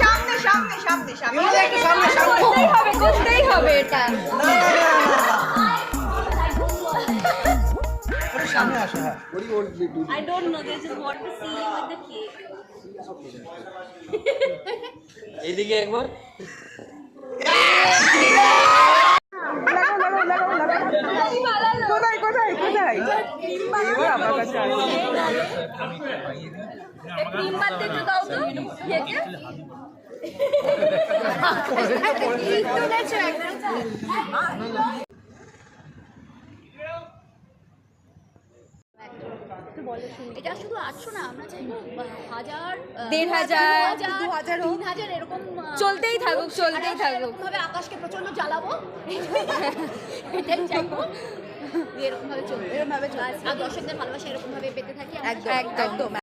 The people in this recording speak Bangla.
সামনে সামনে সামনে সামনে একটু সামনে সামনে করতেই হবে করতেই হবে এটা একটু সামনে আসে হ্যাঁ। I don't know this is what to see with the cake. এইদিকে একবার। কোথায় কোথায় কোথায়? এবার আমার কাছে ক্রিম বাদ দিতে দাও তো কেকে এটা শুধু আটশো না আমরা চাইব হাজার দেড় হাজার, দু হাজার তিন হাজার এরকম চলতেই থাকুক, চলতেই থাকুক। ভাবে আকাশকে প্রচণ্ড জ্বালাবো। এটাই চাইব। এরকম ভাবে চলবে এরকম ভাবে আর দর্শকদের ভালোবাসা এরকম ভাবে পেতে থাকি একদম একদম।